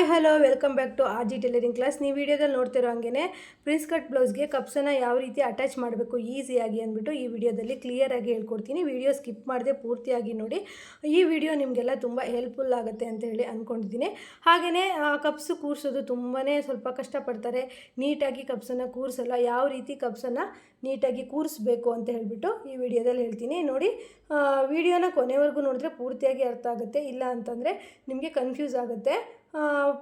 Hi, hello, welcome back to R G tailoring class. ನೀವು ವಿಡಿಯೋದಲ್ಲಿ ನೋಡ್ತಿರೋ ಹಂಗೆ ಪ್ರಿನ್ಸ್ ಕಟ್ ಬ್ಲೌಸ್ಗೆ ಕಪ್ಸನ್ನು ಯಾವ ರೀತಿ ಅಟ್ಯಾಚ್ ಮಾಡಬೇಕು ಈಸಿಯಾಗಿ ಅಂದ್ಬಿಟ್ಟು ಈ ವಿಡಿಯೋದಲ್ಲಿ ಕ್ಲಿಯರಾಗಿ ಹೇಳ್ಕೊಡ್ತೀನಿ. ವಿಡಿಯೋ ಸ್ಕಿಪ್ ಮಾಡದೆ ಪೂರ್ತಿಯಾಗಿ ನೋಡಿ. ಈ ವಿಡಿಯೋ ನಿಮಗೆಲ್ಲ ತುಂಬ ಹೆಲ್ಪ್ಫುಲ್ ಆಗುತ್ತೆ ಅಂತ ಹೇಳಿ ಅಂದ್ಕೊಂಡಿದ್ದೀನಿ ಹಾಗೆಯೇ ಕಪ್ಸು ಕೂರಿಸೋದು ತುಂಬಾ ಸ್ವಲ್ಪ ಕಷ್ಟಪಡ್ತಾರೆ. ನೀಟಾಗಿ ಕಪ್ಸನ್ನು ಕೂರಿಸಲ್ಲ, ಯಾವ ರೀತಿ ಕಪ್ಸನ್ನು ನೀಟಾಗಿ ಕೂರಿಸ್ಬೇಕು ಅಂತ ಹೇಳಿಬಿಟ್ಟು ಈ ವಿಡಿಯೋದಲ್ಲಿ ಹೇಳ್ತೀನಿ. ನೋಡಿ ವಿಡಿಯೋನ ಕೊನೆವರೆಗೂ ನೋಡಿದ್ರೆ ಪೂರ್ತಿಯಾಗಿ ಅರ್ಥ ಆಗುತ್ತೆ. ಇಲ್ಲ ಅಂತಂದರೆ ನಿಮಗೆ ಕನ್ಫ್ಯೂಸ್ ಆಗುತ್ತೆ.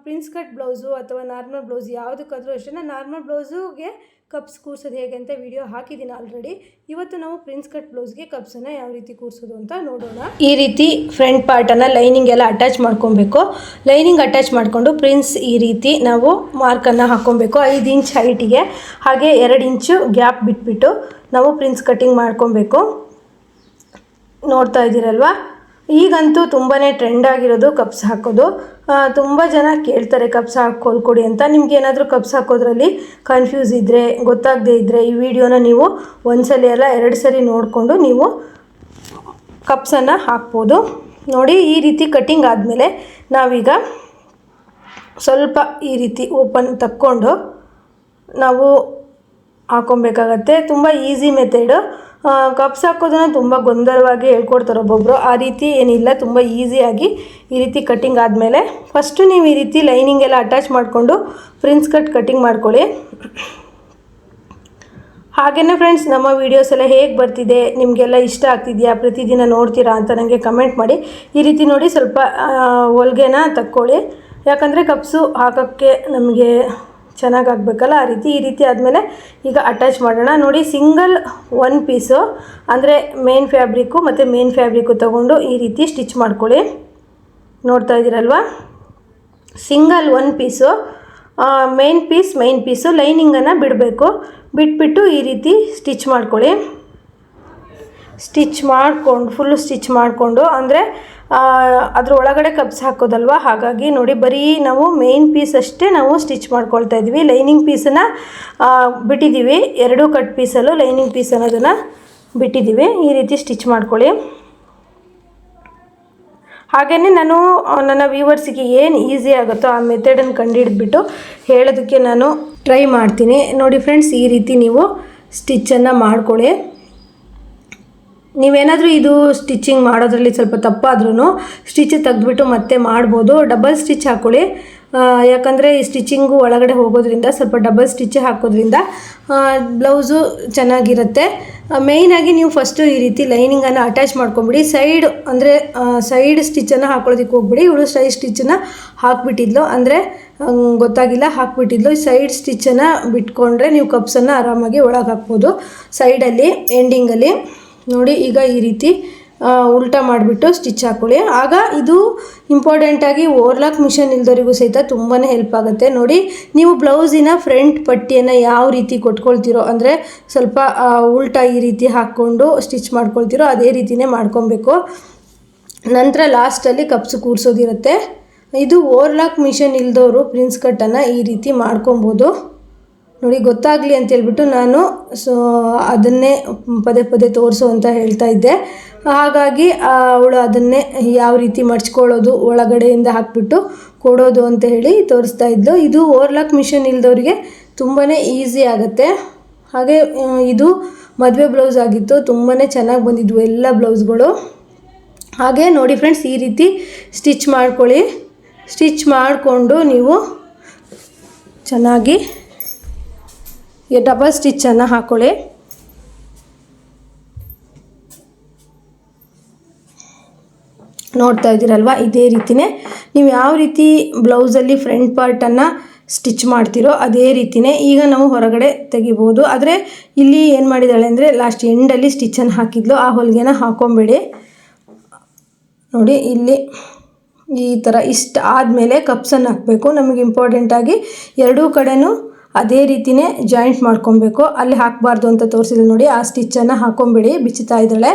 ಪ್ರಿನ್ಸ್ ಕಟ್ ಬ್ಲೌಸು ಅಥವಾ ನಾರ್ಮಲ್ ಬ್ಲೌಸ್ ಯಾವುದಕ್ಕಾದರೂ ಅಷ್ಟೇ. ನಾನು ನಾರ್ಮಲ್ ಬ್ಲೌಸುಗೆ ಕಪ್ಸ್ ಕೂರ್ಸೋದು ಹೇಗೆ ಅಂತ ವಿಡಿಯೋ ಹಾಕಿದ್ದೀನಿ ಆಲ್ರೆಡಿ. ಇವತ್ತು ನಾವು ಪ್ರಿನ್ಸ್ ಕಟ್ ಬ್ಲೌಸ್ಗೆ ಕಪ್ಸನ್ನು ಯಾವ ರೀತಿ ಕೂರಿಸೋದು ಅಂತ ನೋಡೋಣ. ಈ ರೀತಿ ಫ್ರಂಟ್ ಪಾರ್ಟನ್ನು ಲೈನಿಂಗ್ ಎಲ್ಲ ಅಟ್ಯಾಚ್ ಮಾಡ್ಕೊಬೇಕು. ಲೈನಿಂಗ್ ಅಟ್ಯಾಚ್ ಮಾಡಿಕೊಂಡು ಪ್ರಿನ್ಸ್ ಈ ರೀತಿ ನಾವು ಮಾರ್ಕನ್ನು ಹಾಕ್ಕೊಬೇಕು ಐದು ಇಂಚ್ ಹೈಟಿಗೆ ಹಾಗೆ ಎರಡು ಇಂಚು ಗ್ಯಾಪ್ ಬಿಟ್ಬಿಟ್ಟು ನಾವು ಪ್ರಿನ್ಸ್ ಕಟ್ಟಿಂಗ್ ಮಾಡ್ಕೊಬೇಕು. ನೋಡ್ತಾ ಇದ್ದೀರಲ್ವಾ? ಈಗಂತೂ ತುಂಬಾ ಟ್ರೆಂಡ್ ಆಗಿರೋದು ಕಪ್ಸ್ ಹಾಕೋದು. ತುಂಬ ಜನ ಕೇಳ್ತಾರೆ ಕಪ್ಸ್ ಹಾಕೊಳ್ಕೊಡಿ ಅಂತ. ನಿಮ್ಗೆ ಏನಾದರೂ ಕಪ್ಸ್ ಹಾಕೋದ್ರಲ್ಲಿ ಕನ್ಫ್ಯೂಸ್ ಇದ್ದರೆ ಗೊತ್ತಾಗದೇ ಇದ್ದರೆ ಈ ವಿಡಿಯೋನ ನೀವು ಒಂದ್ಸಲಿ ಅಲ್ಲ ಎರಡು ಸರಿ ನೋಡಿಕೊಂಡು ನೀವು ಕಪ್ಸನ್ನು ಹಾಕ್ಬೋದು. ನೋಡಿ, ಈ ರೀತಿ ಕಟ್ಟಿಂಗ್ ಆದಮೇಲೆ ನಾವೀಗ ಸ್ವಲ್ಪ ಈ ರೀತಿ ಓಪನ್ ತಕ್ಕೊಂಡು ನಾವು ಹಾಕೊಬೇಕಾಗತ್ತೆ. ತುಂಬ ಈಸಿ ಮೆಥಡು ಕಪ್ಸ್ ಹಾಕೋದನ್ನ ತುಂಬ ಗೊಂದಲವಾಗಿ ಹೇಳ್ಕೊಡ್ತಾರೆ ಒಬ್ಬೊಬ್ಬರು ಆ ರೀತಿ ಏನಿಲ್ಲ, ತುಂಬ ಈಸಿಯಾಗಿ ಈ ರೀತಿ ಕಟ್ಟಿಂಗ್ ಆದಮೇಲೆ ಫಸ್ಟು ನೀವು ಈ ರೀತಿ ಲೈನಿಂಗ್ ಎಲ್ಲ ಅಟ್ಯಾಚ್ ಮಾಡಿಕೊಂಡು ಪ್ರಿನ್ಸ್ ಕಟ್ ಕಟ್ಟಿಂಗ್ ಮಾಡ್ಕೊಳ್ಳಿ. ಹಾಗೆಯೇ ಫ್ರೆಂಡ್ಸ್ ನಮ್ಮ ವೀಡಿಯೋಸ್ ಎಲ್ಲ ಹೇಗೆ ಬರ್ತಿದೆ, ನಿಮಗೆಲ್ಲ ಇಷ್ಟ ಆಗ್ತಿದೆಯಾ, ಪ್ರತಿದಿನ ನೋಡ್ತೀರಾ ಅಂತ ನನಗೆ ಕಮೆಂಟ್ ಮಾಡಿ. ಈ ರೀತಿ ನೋಡಿ ಸ್ವಲ್ಪ ಹೊಲ್ಗೆನ ತಕ್ಕೊಳ್ಳಿ. ಯಾಕಂದರೆ ಕಪ್ಸು ಹಾಕೋಕ್ಕೆ ನಮಗೆ ಚೆನ್ನಾಗಿ ಆಗಬೇಕಲ್ಲ ಆ ರೀತಿ, ಈ ರೀತಿ ಆದಮೇಲೆ ಈಗ ಅಟ್ಯಾಚ್ ಮಾಡೋಣ. ನೋಡಿ ಸಿಂಗಲ್ ಒನ್ ಪೀಸು ಅಂದರೆ ಮೇನ್ ಫ್ಯಾಬ್ರಿಕ್ಕು ಮತ್ತು ಮೇನ್ ಫ್ಯಾಬ್ರಿಕ್ಕು ತೊಗೊಂಡು ಈ ರೀತಿ ಸ್ಟಿಚ್ ಮಾಡ್ಕೊಳ್ಳಿ. ನೋಡ್ತಾ ಇದ್ದೀರಲ್ವ? Single one piece main piece main piece ಲೈನಿಂಗನ್ನು ಬಿಡಬೇಕು. ಬಿಟ್ಬಿಟ್ಟು ಈ ರೀತಿ ಸ್ಟಿಚ್ ಮಾಡ್ಕೊಳ್ಳಿ. ಸ್ಟಿಚ್ ಮಾಡಿಕೊಂಡು ಫುಲ್ಲು ಸ್ಟಿಚ್ ಮಾಡಿಕೊಂಡು, ಅಂದರೆ ಅದ್ರ ಒಳಗಡೆ ಕಬ್ಸ್ ಹಾಕೋದಲ್ವ? ಹಾಗಾಗಿ ನೋಡಿ, ಬರೀ ನಾವು ಮೇನ್ ಪೀಸ್ ಅಷ್ಟೇ ನಾವು ಸ್ಟಿಚ್ ಮಾಡ್ಕೊಳ್ತಾ ಇದ್ವಿ. ಲೈನಿಂಗ್ ಪೀಸನ್ನು ಬಿಟ್ಟಿದ್ದೀವಿ ಎರಡು ಕಟ್ ಪೀಸಲ್ಲೂ ಲೈನಿಂಗ್ ಪೀಸ್ ಅನ್ನೋದನ್ನು ಬಿಟ್ಟಿದ್ದೀವಿ ಈ ರೀತಿ ಸ್ಟಿಚ್ ಮಾಡ್ಕೊಳ್ಳಿ. ಹಾಗೆಯೇ ನಾನು ನನ್ನ ವ್ಯೂವರ್ಸಿಗೆ ಏನು ಈಸಿ ಆಗುತ್ತೋ ಆ ಮೆಥಡನ್ನು ಕಂಡುಹಿಡಿದ್ಬಿಟ್ಟು ಹೇಳೋದಕ್ಕೆ ನಾನು ಟ್ರೈ ಮಾಡ್ತೀನಿ. ನೋಡಿ ಫ್ರೆಂಡ್ಸ್ ಈ ರೀತಿ ನೀವು ಸ್ಟಿಚ್ಚನ್ನು ಮಾಡ್ಕೊಳ್ಳಿ. ನೀವೇನಾದರೂ ಇದು ಸ್ಟಿಚಿಂಗ್ ಮಾಡೋದ್ರಲ್ಲಿ ಸ್ವಲ್ಪ ತಪ್ಪಾದ್ರೂ ಸ್ಟಿಚ್ ತೆಗೆದ್ಬಿಟ್ಟು ಮತ್ತೆ ಮಾಡ್ಬೋದು. ಡಬಲ್ ಸ್ಟಿಚ್ ಹಾಕ್ಕೊಳ್ಳಿ ಯಾಕಂದರೆ ಈ ಸ್ಟಿಚಿಂಗು ಒಳಗಡೆ ಹೋಗೋದ್ರಿಂದ, ಸ್ವಲ್ಪ ಡಬಲ್ ಸ್ಟಿಚ್ ಹಾಕೋದ್ರಿಂದ ಬ್ಲೌಸು ಚೆನ್ನಾಗಿರುತ್ತೆ. ಮೇಯ್ನಾಗಿ ನೀವು ಫಸ್ಟು ಈ ರೀತಿ ಲೈನಿಂಗನ್ನು ಅಟ್ಯಾಚ್ ಮಾಡ್ಕೊಂಬಿಡಿ. ಸೈಡ್ ಅಂದರೆ ಸೈಡ್ ಸ್ಟಿಚನ್ನು ಹಾಕೊಳ್ಳೋದಕ್ಕೆ ಹೋಗ್ಬಿಡಿ. ಇವಳು ಸೈಡ್ ಸ್ಟಿಚನ್ನು ಹಾಕ್ಬಿಟ್ಟಿದ್ಲು ಅಂದರೆ ಗೊತ್ತಾಗಿಲ್ಲ, ಹಾಕ್ಬಿಟ್ಟಿದ್ಲು. ಸೈಡ್ ಸ್ಟಿಚ್ಚನ್ನು ಬಿಟ್ಕೊಂಡ್ರೆ ನೀವು ಕಪ್ಸನ್ನು ಆರಾಮಾಗಿ ಒಳಗೆ ಹಾಕ್ಬೋದು. ಸೈಡಲ್ಲಿ ಎಂಡಿಂಗಲ್ಲಿ ನೋಡಿ, ಈಗ ಈ ರೀತಿ ಉಲ್ಟಾ ಮಾಡಿಬಿಟ್ಟು ಸ್ಟಿಚ್ ಹಾಕ್ಕೊಳ್ಳಿ ಆಗ ಇದು ಇಂಪಾರ್ಟೆಂಟಾಗಿ ಓರ್ಲಾಕ್ ಮಿಷನ್ ಇಲ್ದವರಿಗೂ ಸಹಿತ ತುಂಬಾ ಹೆಲ್ಪ್ ಆಗುತ್ತೆ. ನೋಡಿ, ನೀವು ಬ್ಲೌಸಿನ ಫ್ರಂಟ್ ಪಟ್ಟಿಯನ್ನು ಯಾವ ರೀತಿ ಕೊಟ್ಕೊಳ್ತೀರೋ, ಅಂದರೆ ಸ್ವಲ್ಪ ಉಲ್ಟಾ ಈ ರೀತಿ ಹಾಕ್ಕೊಂಡು ಸ್ಟಿಚ್ ಮಾಡ್ಕೊಳ್ತೀರೋ, ಅದೇ ರೀತಿಯೇ ಮಾಡ್ಕೊಬೇಕು. ನಂತರ ಲಾಸ್ಟಲ್ಲಿ ಕಪ್ಸು ಕೂರಿಸೋದಿರುತ್ತೆ. ಇದು ಓವರ್ಲಾಕ್ ಮಿಷನ್ ಇಲ್ದವರು ಪ್ರಿನ್ಸ್ ಕಟ್ಟನ್ನು ಈ ರೀತಿ ಮಾಡ್ಕೊಬೋದು. ನೋಡಿ ಗೊತ್ತಾಗಲಿ ಅಂತ ಹೇಳ್ಬಿಟ್ಟು ನಾನು ಸೊ, ಅದನ್ನೇ ಪದೇ ಪದೇ ತೋರಿಸು ಅಂತ ಹೇಳ್ತಾ ಇದ್ದೆ. ಹಾಗಾಗಿ ಅವಳು ಅದನ್ನೇ ಯಾವ ರೀತಿ ಮಡ್ಚ್ಕೊಳ್ಳೋದು, ಒಳಗಡೆಯಿಂದ ಹಾಕ್ಬಿಟ್ಟು ಕೊಡೋದು ಅಂತ ಹೇಳಿ ತೋರಿಸ್ತಾ ಇದ್ಲು. ಇದು ಓರ್ಲಾಕ್ ಮಿಷನ್ ಇಲ್ಲದವ್ರಿಗೆ ತುಂಬಾ ಈಸಿ ಆಗುತ್ತೆ. ಹಾಗೆ, ಇದು ಮದುವೆ ಬ್ಲೌಸ್ ಆಗಿತ್ತು ತುಂಬಾ ಚೆನ್ನಾಗಿ ಬಂದಿದ್ವು ಎಲ್ಲ ಬ್ಲೌಸ್ಗಳು. ಹಾಗೆ ನೋಡಿ ಫ್ರೆಂಡ್ಸ್, ಈ ರೀತಿ ಸ್ಟಿಚ್ ಮಾಡ್ಕೊಳ್ಳಿ. ಸ್ಟಿಚ್ ಮಾಡಿಕೊಂಡು ನೀವು ಚೆನ್ನಾಗಿ ಡಬಲ್ ಸ್ಟಿಚ್ಚನ್ನು ಹಾಕ್ಕೊಳ್ಳಿ ನೋಡ್ತಾ ಇದ್ದೀರಲ್ವ? ಇದೇ ರೀತಿಯೇ ನೀವು ಯಾವ ರೀತಿ ಬ್ಲೌಸಲ್ಲಿ ಫ್ರಂಟ್ ಪಾರ್ಟನ್ನು ಸ್ಟಿಚ್ ಮಾಡ್ತೀರೋ ಅದೇ ರೀತಿಯೇ ಈಗ ನಾವು ಹೊರಗಡೆ ತೆಗಿಬೋದು. ಆದರೆ ಇಲ್ಲಿ ಏನು ಮಾಡಿದ್ದಾಳೆ ಅಂದರೆ ಲಾಸ್ಟ್ ಎಂಡಲ್ಲಿ ಸ್ಟಿಚ್ಚನ್ನು ಹಾಕಿದ್ಲು. ಆ ಹೊಲಿಗೆನ ಹಾಕೊಂಬೇಡಿ. ನೋಡಿ, ಇಲ್ಲಿ ಈ ಥರ ಇಷ್ಟು ಆದಮೇಲೆ ಕಪ್ಸನ್ನು ಹಾಕಬೇಕು. ನಮಗೆ ಇಂಪಾರ್ಟೆಂಟಾಗಿ ಎರಡೂ ಕಡೆನೂ ಅದೇ ರೀತಿಯೇ ಜಾಯಿಂಟ್ ಮಾಡ್ಕೊಬೇಕು. ಅಲ್ಲಿ ಹಾಕಬಾರ್ದು ಅಂತ ತೋರಿಸಿದ್ರು ನೋಡಿ, ಆ ಸ್ಟಿಚ್ಚನ್ನು ಹಾಕೊಂಬಿಡಿ, ಬಿಚ್ಚುತ್ತಾ ಇದ್ದಾಳೆ.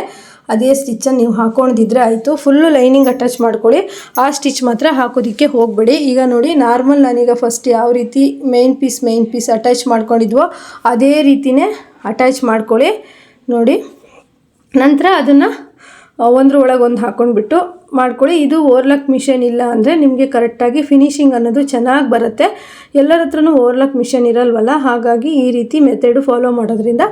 ಅದೇ ಸ್ಟಿಚ್ಚನ್ನು ನೀವು ಹಾಕೊಂಡಿದ್ರೆ ಆಯಿತು. ಫುಲ್ಲು ಲೈನಿಂಗ್ ಅಟ್ಯಾಚ್ ಮಾಡ್ಕೊಳ್ಳಿ. ಆ ಸ್ಟಿಚ್ ಮಾತ್ರ ಹಾಕೋದಕ್ಕೆ ಹೋಗಬೇಡಿ. ಈಗ ನೋಡಿ ನಾರ್ಮಲ್ ನಾನೀಗ ಫಸ್ಟ್ ಯಾವ ರೀತಿ main piece main piece attach ಮಾಡ್ಕೊಂಡಿದ್ವೋ, ಅದೇ ರೀತಿಯೇ ಅಟ್ಯಾಚ್ ಮಾಡ್ಕೊಳ್ಳಿ. ನೋಡಿ, ನಂತರ ಅದನ್ನು ಒಂದ್ರ ಒಳಗೆ ಒಂದು ಹಾಕ್ಕೊಂಡ್ಬಿಟ್ಟು ಮಾಡ್ಕೊಳ್ಳಿ. ಇದು ಓರ್ಲಕ್ ಮಿಷನ್ ಇಲ್ಲ ಅಂದರೆ ನಿಮಗೆ ಕರೆಕ್ಟಾಗಿ ಫಿನಿಶಿಂಗ್ ಅನ್ನೋದು ಚೆನ್ನಾಗಿ ಬರುತ್ತೆ. ಎಲ್ಲರ ಹತ್ರನೂ ಓರ್ಲಕ್ ಮಿಷನ್ ಇರಲ್ವಲ್ಲ? ಹಾಗಾಗಿ ಈ ರೀತಿ ಮೆಥಡು ಫಾಲೋ ಮಾಡೋದ್ರಿಂದ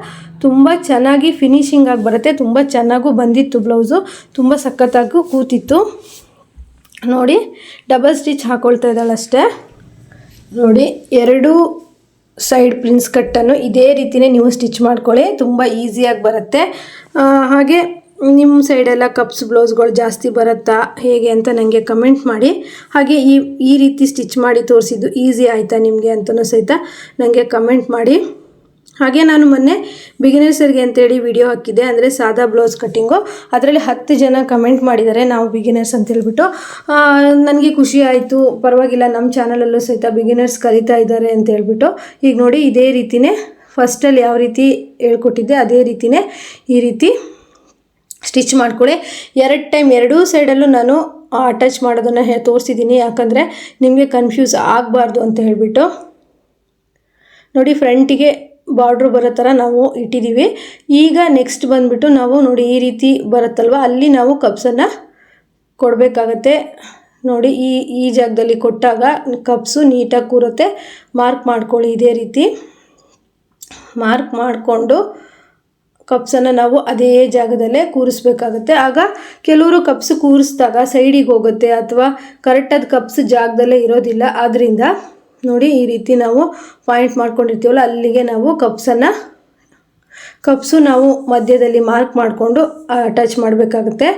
ತುಂಬ ಚೆನ್ನಾಗಿ ಫಿನಿಷಿಂಗ್ ಆಗಿ ಬರುತ್ತೆ. ತುಂಬ ಚೆನ್ನಾಗೂ ಬಂದಿತ್ತು ಬ್ಲೌಸು ತುಂಬ ಸಖತ್ತಾಗೂ ಕೂತಿತ್ತು. ನೋಡಿ ಡಬಲ್ ಸ್ಟಿಚ್ ಹಾಕ್ಕೊಳ್ತಾ ಇದ್ದಾಳಷ್ಟೇ ನೋಡಿ, ಎರಡು ಸೈಡ್ ಪ್ರಿನ್ಸ್ ಕಟ್ಟನ್ನು ಇದೇ ರೀತಿಯೇ ನೀವು ಸ್ಟಿಚ್ ಮಾಡ್ಕೊಳ್ಳಿ. ತುಂಬ ಈಸಿಯಾಗಿ ಬರುತ್ತೆ. ಹಾಗೆ ನಿಮ್ಮ ಸೈಡೆಲ್ಲ ಕಪ್ಸ್, ಬ್ಲೌಸ್ಗಳು ಜಾಸ್ತಿ ಬರುತ್ತಾ ಹೇಗೆ ಅಂತ ನನಗೆ ಕಮೆಂಟ್ ಮಾಡಿ. ಹಾಗೆ ಈ ಈ ರೀತಿ ಸ್ಟಿಚ್ ಮಾಡಿ ತೋರಿಸಿದ್ದು ಈಸಿ ಆಯಿತಾ ನಿಮಗೆ ಅಂತಲೂ ಸಹಿತ ನನಗೆ ಕಮೆಂಟ್ ಮಾಡಿ. ಹಾಗೆ ನಾನು ಮೊನ್ನೆ ಬಿಗಿನರ್ಸರಿಗೆ ಅಂತೇಳಿ ವಿಡಿಯೋ ಹಾಕಿದ್ದೆ, ಅಂದರೆ ಸಾದಾ ಬ್ಲೌಸ್ ಕಟ್ಟಿಂಗು. ಅದರಲ್ಲಿ ಹತ್ತು ಜನ ಕಮೆಂಟ್ ಮಾಡಿದ್ದಾರೆ ನಾವು ಬಿಗಿನರ್ಸ್ ಅಂತ ಹೇಳ್ಬಿಟ್ಟು ನನಗೆ ಖುಷಿ ಆಯಿತು, ಪರವಾಗಿಲ್ಲ, ನಮ್ಮ ಚಾನಲಲ್ಲೂ ಸಹಿತ ಬಿಗಿನರ್ಸ್ ಕಲಿತಾ ಇದ್ದಾರೆ ಅಂತ ಹೇಳ್ಬಿಟ್ಟು ಈಗ ನೋಡಿ, ಇದೇ ರೀತಿನೇ ಫಸ್ಟಲ್ಲಿ ಯಾವ ರೀತಿ ಹೇಳ್ಕೊಟ್ಟಿದ್ದೆ, ಅದೇ ರೀತಿನೇ ಈ ರೀತಿ ಸ್ಟಿಚ್ ಮಾಡಿಕೊಳ್ಳಿ ಎರಡು ಟೈಮ್ ಎರಡೂ ಸೈಡಲ್ಲೂ ನಾನು ಅಟ್ಯಾಚ್ ಮಾಡೋದನ್ನು ಹೇ ತೋರಿಸಿದ್ದೀನಿ ಯಾಕಂದರೆ ನಿಮಗೆ ಕನ್ಫ್ಯೂಸ್ ಆಗಬಾರ್ದು ಅಂತ ಹೇಳಿಬಿಟ್ಟು. ನೋಡಿ, ಫ್ರಂಟಿಗೆ ಬಾರ್ಡ್ರು ಬರೋ ಥರ ನಾವು ಇಟ್ಟಿದ್ದೀವಿ ಈಗ ನೆಕ್ಸ್ಟ್ ಬಂದುಬಿಟ್ಟು ನಾವು ನೋಡಿ, ಈ ರೀತಿ ಬರುತ್ತಲ್ವ? ಅಲ್ಲಿ ನಾವು ಕಪ್ಸನ್ನು ಕೊಡಬೇಕಾಗತ್ತೆ. ನೋಡಿ, ಈ ಈ ಜಾಗದಲ್ಲಿ ಕೊಟ್ಟಾಗ ಕಪ್ಸು ನೀಟಾಗಿ ಕೂರುತ್ತೆ. ಮಾರ್ಕ್ ಮಾಡ್ಕೊಳ್ಳಿ ಇದೇ ರೀತಿ. ಮಾರ್ಕ್ ಮಾಡಿಕೊಂಡು ಕಪ್ಸನ್ನು ನಾವು ಅದೇ ಜಾಗದಲ್ಲೇ ಕೂರಿಸ್ಬೇಕಾಗತ್ತೆ. ಆಗ ಕೆಲವರು ಕಪ್ಸ್ ಕೂರಿಸಿದಾಗ ಸೈಡಿಗೆ ಹೋಗುತ್ತೆ ಅಥವಾ ಕರೆಕ್ಟಾದ ಕಪ್ಸ್ ಜಾಗದಲ್ಲೇ ಇರೋದಿಲ್ಲ. ಆದ್ದರಿಂದ ನೋಡಿ ಈ ರೀತಿ ನಾವು ಪಾಯಿಂಟ್ ಮಾಡ್ಕೊಂಡಿರ್ತೀವಲ್ಲ, ಅಲ್ಲಿಗೆ ನಾವು ಕಪ್ಸನ್ನು, ಕಪ್ಸು ನಾವು ಮಧ್ಯದಲ್ಲಿ ಮಾರ್ಕ್ ಮಾಡಿಕೊಂಡು ಟಚ್ ಮಾಡಬೇಕಾಗುತ್ತೆ.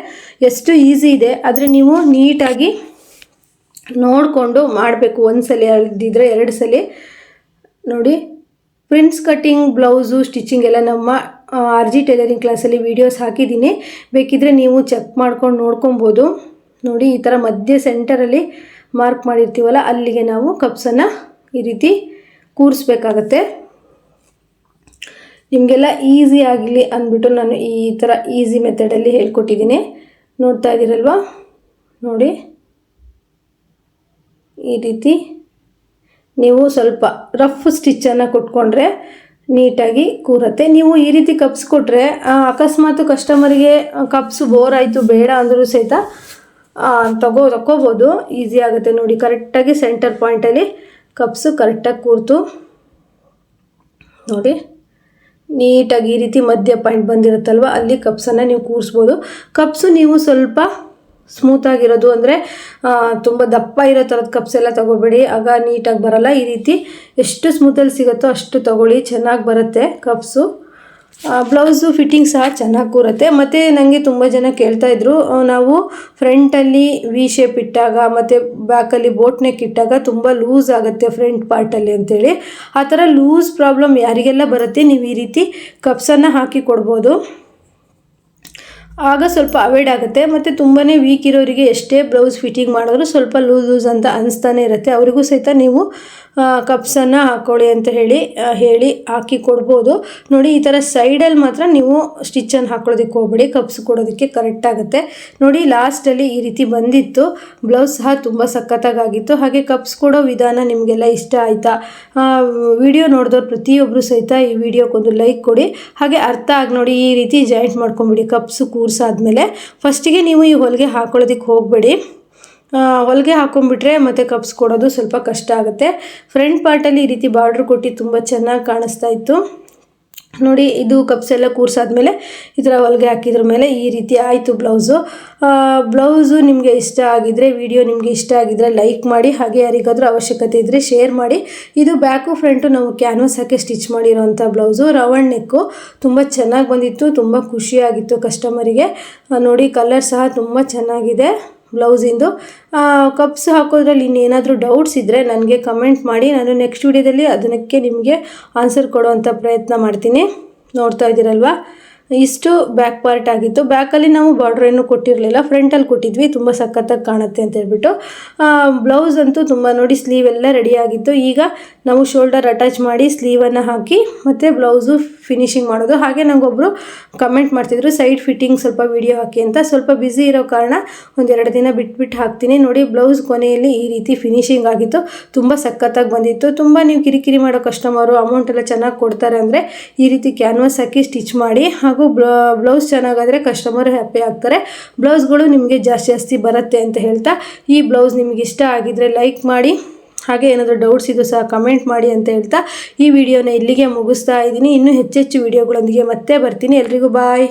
ಎಷ್ಟು ಈಸಿ ಇದೆ, ಆದರೆ ನೀವು ನೀಟಾಗಿ ನೋಡಿಕೊಂಡು ಮಾಡಬೇಕು. ಒಂದು ಸಲ ಅಲ್ದಿದ್ರೆ ಎರಡು ಸಲ ನೋಡಿ ಪ್ರಿಂಟ್ಸ್ ಕಟ್ಟಿಂಗ್ ಬ್ಲೌಸು, ಸ್ಟಿಚಿಂಗ್ ಎಲ್ಲ ನಮ್ಮ ಆರ್ ಜಿ ಟೈಲರಿಂಗ್ ಕ್ಲಾಸಲ್ಲಿ ವೀಡಿಯೋಸ್ ಹಾಕಿದ್ದೀನಿ. ಬೇಕಿದ್ರೆ ನೀವು ಚೆಕ್ ಮಾಡ್ಕೊಂಡು ನೋಡ್ಕೊಬೋದು. ನೋಡಿ, ಈ ಥರ ಮಧ್ಯ ಸೆಂಟರಲ್ಲಿ ಮಾರ್ಕ್ ಮಾಡಿರ್ತೀವಲ್ಲ, ಅಲ್ಲಿಗೆ ನಾವು ಕಪ್ಸನ್ನು ಈ ರೀತಿ ಕೂರಿಸ್ಬೇಕಾಗತ್ತೆ. ನಿಮಗೆಲ್ಲ ಈಸಿ ಆಗಲಿ ಅಂದ್ಬಿಟ್ಟು ನಾನು ಈ ಥರ ಈಸಿ ಮೆಥಡಲ್ಲಿ ಹೇಳ್ಕೊಟ್ಟಿದ್ದೀನಿ. ನೋಡ್ತಾ ಇದ್ದೀರಲ್ವಾ? ನೋಡಿ. ಈ ರೀತಿ ನೀವು ಸ್ವಲ್ಪ ರಫ್ ಸ್ಟಿಚ್ಚನ್ನು ಕೊಟ್ಕೊಂಡ್ರೆ ನೀಟಾಗಿ ಕೂರತ್ತೆ. ನೀವು ಈ ರೀತಿ ಕಪ್ಸ್ ಕೊಟ್ಟರೆ ಅಕಸ್ಮಾತ್ ಕಸ್ಟಮರಿಗೆ ಕಪ್ಸ್ ಬೋರ್ ಆಯಿತು, ಬೇಡ ಅಂದರೂ ಸಹಿತ ತಗೋ ತಗೋಬೋದು ಈಸಿ ಆಗುತ್ತೆ ನೋಡಿ ಕರೆಕ್ಟಾಗಿ ಸೆಂಟರ್ ಪಾಯಿಂಟಲ್ಲಿ ಕಪ್ಸು ಕರೆಕ್ಟಾಗಿ ಕೂರ್ತು. ನೋಡಿ, ನೀಟಾಗಿ ಈ ರೀತಿ ಮಧ್ಯ ಪಾಯಿಂಟ್ ಬಂದಿರುತ್ತಲ್ವ, ಅಲ್ಲಿ ಕಪ್ಸನ್ನು ನೀವು ಕೂರಿಸ್ಬೋದು. ಕಪ್ಸು ನೀವು ಸ್ವಲ್ಪ ಸ್ಮೂತಾಗಿರೋದು ಅಂದರೆ ತುಂಬ ದಪ್ಪ ಇರೋ ಥರದ ಕಪ್ಸ್ ಎಲ್ಲ ತೊಗೋಬೇಡಿ. ಆಗ ನೀಟಾಗಿ ಬರಲ್ಲ. ಈ ರೀತಿ ಎಷ್ಟು ಸ್ಮೂತಲ್ಲಿ ಸಿಗುತ್ತೋ ಅಷ್ಟು ತೊಗೊಳ್ಳಿ. ಚೆನ್ನಾಗಿ ಬರುತ್ತೆ ಕಪ್ಸು ಬ್ಲೌಸು ಫಿಟ್ಟಿಂಗ್ ಸಹ ಚೆನ್ನಾಗಿ ಕೂರುತ್ತೆ. ಮತ್ತು ನನಗೆ ತುಂಬ ಜನ ಕೇಳ್ತಾ ಆ, ನಾವು ಫ್ರಂಟಲ್ಲಿ ವಿ ಶೇಪ್ ಇಟ್ಟಾಗ ಮತ್ತು ಬ್ಯಾಕಲ್ಲಿ ಬೋಟ್ ನೆಕ್ ಇಟ್ಟಾಗ ತುಂಬ ಲೂಸ್ ಆಗುತ್ತೆ ಫ್ರಂಟ್ ಪಾರ್ಟಲ್ಲಿ ಅಂತೇಳಿ. ಆ ಥರ ಲೂಸ್ ಪ್ರಾಬ್ಲಮ್ ಯಾರಿಗೆಲ್ಲ ಬರುತ್ತೆ ನೀವು ಈ ರೀತಿ ಕಪ್ಸನ್ನು ಹಾಕಿ ಕೊಡ್ಬೋದು. ಆಗ ಸ್ವಲ್ಪ ಅವಾಯ್ಡ್ ಆಗುತ್ತೆ. ಮತ್ತು ತುಂಬಾ ವೀಕ್ ಇರೋರಿಗೆ ಎಷ್ಟೇ ಬ್ಲೌಸ್ ಫಿಟ್ಟಿಂಗ್ ಮಾಡಿದ್ರು ಸ್ವಲ್ಪ ಲೂಸ್ ಲೂಸ್ ಅಂತ ಅನಿಸ್ತಾನೆ ಇರುತ್ತೆ. ಅವರಿಗೂ ಸಹಿತ ನೀವು ಕಪ್ಸನ್ನು ಹಾಕ್ಕೊಳ್ಳಿ ಅಂತ ಹೇಳಿ ಹೇಳಿ ಹಾಕಿ ಕೊಡ್ಬೋದು. ನೋಡಿ, ಈ ಥರ ಸೈಡಲ್ಲಿ ಮಾತ್ರ ನೀವು ಸ್ಟಿಚ್ಚನ್ನು ಹಾಕೊಳ್ಳೋದಕ್ಕೆ ಹೋಗ್ಬೇಡಿ. ಕಪ್ಸ್ ಕೊಡೋದಕ್ಕೆ ಕರೆಕ್ಟ್ ಆಗುತ್ತೆ. ನೋಡಿ ಲಾಸ್ಟಲ್ಲಿ ಈ ರೀತಿ ಬಂದಿತ್ತು. ಬ್ಲೌಸ್ ಸಹ ತುಂಬ ಸಖತ್ತಾಗಿತ್ತು ಹಾಗೆ ಕಪ್ಸ್ ಕೊಡೋ ವಿಧಾನ ನಿಮಗೆಲ್ಲ ಇಷ್ಟ ಆಯಿತಾ? ವಿಡಿಯೋ ನೋಡಿದವ್ರು ಪ್ರತಿಯೊಬ್ಬರು ಸಹಿತ ಈ ವಿಡಿಯೋಕ್ಕೊಂದು ಲೈಕ್ ಕೊಡಿ. ಹಾಗೆ ಅರ್ಥ ಆಗಿ ನೋಡಿ, ಈ ರೀತಿ ಜಾಯಿಂಟ್ ಮಾಡ್ಕೊಂಬಿಡಿ. ಕಪ್ಸು ಕೂರ್ಸಾದ್ಮೇಲೆ ಫಸ್ಟಿಗೆ ನೀವು ಈ ಹೊಲಿಗೆ ಹಾಕೊಳ್ಳೋದಕ್ಕೆ ಹೋಗಬೇಡಿ. ಹೊಲಿಗೆ ಹಾಕೊಂಡ್ಬಿಟ್ರೆ ಮತ್ತೆ ಕಪ್ಸ್ ಕೊಡೋದು ಸ್ವಲ್ಪ ಕಷ್ಟ ಆಗುತ್ತೆ. ಫ್ರಂಟ್ ಪಾರ್ಟಲ್ಲಿ ಈ ರೀತಿ ಬಾರ್ಡ್ರ್ ಕೊಟ್ಟು ತುಂಬ ಚೆನ್ನಾಗಿ ಕಾಣಿಸ್ತಾ ಇತ್ತು. ನೋಡಿ, ಇದು ಕಪ್ಸ್ ಎಲ್ಲ ಕೂರ್ಸಾದ್ಮೇಲೆ ಈ ಥರ ಹೊಲಿಗೆ ಹಾಕಿದ್ರ ಮೇಲೆ ಈ ರೀತಿ ಆಯಿತು ಬ್ಲೌಸು ಬ್ಲೌಸು ನಿಮಗೆ ಇಷ್ಟ ಆಗಿದ್ರೆ ವಿಡಿಯೋ ನಿಮಗೆ ಇಷ್ಟ ಆಗಿದ್ರೆ ಲೈಕ್ ಮಾಡಿ, ಹಾಗೆ ಯಾರಿಗಾದರೂ ಅವಶ್ಯಕತೆ ಇದ್ದರೆ ಶೇರ್ ಮಾಡಿ. ಇದು ಬ್ಯಾಕು ಫ್ರಂಟು ನಾವು ಕ್ಯಾನ್ವಸ್ ಹಾಕಿ ಸ್ಟಿಚ್ ಮಾಡಿರೋಂಥ ಬ್ಲೌಸು ರವಣ್ ನೆಕ್ಕು ತುಂಬ ಚೆನ್ನಾಗಿ ಬಂದಿತ್ತು, ತುಂಬ ಖುಷಿಯಾಗಿತ್ತು ಕಸ್ಟಮರಿಗೆ ನೋಡಿ ಕಲರ್ ಸಹ ತುಂಬ ಚೆನ್ನಾಗಿದೆ. ಬ್ಲೌಸಿಂದು. ಕಪ್ಸ್ ಹಾಕೋದ್ರಲ್ಲಿ ಇನ್ನೇನಾದರೂ ಡೌಟ್ಸ್ ಇದ್ದರೆ ನನಗೆ ಕಮೆಂಟ್ ಮಾಡಿ. ನಾನು ನೆಕ್ಸ್ಟ್ ವಿಡಿಯೋದಲ್ಲಿ ಅದಕ್ಕೆ ನಿಮಗೆ ಆನ್ಸರ್ ಕೊಡುವಂಥ ಪ್ರಯತ್ನ ಮಾಡ್ತೀನಿ. ನೋಡ್ತಾ ಇದ್ದೀರಲ್ವಾ? ಇಷ್ಟು ಬ್ಯಾಕ್ ಪಾರ್ಟ್ ಆಗಿತ್ತು. ಬ್ಯಾಕಲ್ಲಿ ನಾವು ಬಾರ್ಡ್ರ್ ಏನು ಕೊಟ್ಟಿರಲಿಲ್ಲ. ಫ್ರಂಟಲ್ಲಿ ಕೊಟ್ಟಿದ್ವಿ. ತುಂಬ ಸಖತ್ತಾಗಿ ಕಾಣುತ್ತೆ ಅಂತ ಹೇಳ್ಬಿಟ್ಟು. ಬ್ಲೌಸ್ ಅಂತೂ ತುಂಬ ನೋಡಿ ಸ್ಲೀವ್ ಎಲ್ಲ ರೆಡಿ ಆಗಿತ್ತು. ಈಗ ನಾವು ಶೋಲ್ಡರ್ ಅಟ್ಯಾಚ್ ಮಾಡಿ ಸ್ಲೀವನ್ನು ಹಾಕಿ ಮತ್ತು ಬ್ಲೌಸು ಫಿನಿಶಿಂಗ್ ಮಾಡೋದು. ಹಾಗೆ ನಂಗೊಬ್ಬರು ಕಮೆಂಟ್ ಮಾಡ್ತಿದ್ರು ಸೈಡ್ ಫಿಟ್ಟಿಂಗ್ ಸ್ವಲ್ಪ ವಿಡಿಯೋ ಹಾಕಿ ಅಂತ. ಸ್ವಲ್ಪ ಬ್ಯುಸಿ ಇರೋ ಕಾರಣ ಒಂದೆರಡು ದಿನ ಬಿಟ್ಬಿಟ್ಟು ಹಾಕ್ತೀನಿ. ನೋಡಿ ಬ್ಲೌಸ್ ಕೊನೆಯಲ್ಲಿ ಈ ರೀತಿ ಫಿನಿಶಿಂಗ್ ಆಗಿತ್ತು. ತುಂಬ ಸಖತ್ತಾಗಿ ಬಂದಿತ್ತು. ತುಂಬ ನೀವು ಕಿರಿಕಿರಿ ಮಾಡೋ ಕಸ್ಟಮರು ಅಮೌಂಟ್ ಎಲ್ಲ ಚೆನ್ನಾಗಿ ಕೊಡ್ತಾರೆ ಅಂದರೆ ಈ ರೀತಿ ಕ್ಯಾನ್ವಾಸ್ ಹಾಕಿ ಸ್ಟಿಚ್ ಮಾಡಿ ಹಾಗೂ ಬ್ಲೌಸ್ ಚೆನ್ನಾಗಾದರೆ ಕಸ್ಟಮರ್ ಹ್ಯಾಪಿ ಆಗ್ತಾರೆ. ಬ್ಲೌಸ್ಗಳು ನಿಮಗೆ ಜಾಸ್ತಿ ಜಾಸ್ತಿ ಬರುತ್ತೆ ಅಂತ ಹೇಳ್ತಾ, ಈ ಬ್ಲೌಸ್ ನಿಮಗೆ ಇಷ್ಟ ಆಗಿದ್ರೆ ಲೈಕ್ ಮಾಡಿ, ಹಾಗೆ ಏನಾದರೂ ಡೌಟ್ಸ್ ಇದ್ದು ಸಹ ಕಮೆಂಟ್ ಮಾಡಿ ಅಂತ ಹೇಳ್ತಾ, ಈ ವಿಡಿಯೋನ ಇಲ್ಲಿಗೆ ಮುಗಿಸ್ತಾ ಇದ್ದೀನಿ. ಇನ್ನೂ ಹೆಚ್ಚೆಚ್ಚು ವಿಡಿಯೋಗಳೊಂದಿಗೆ ಮತ್ತೆ ಬರ್ತೀನಿ. ಎಲ್ರಿಗೂ ಬಾಯ್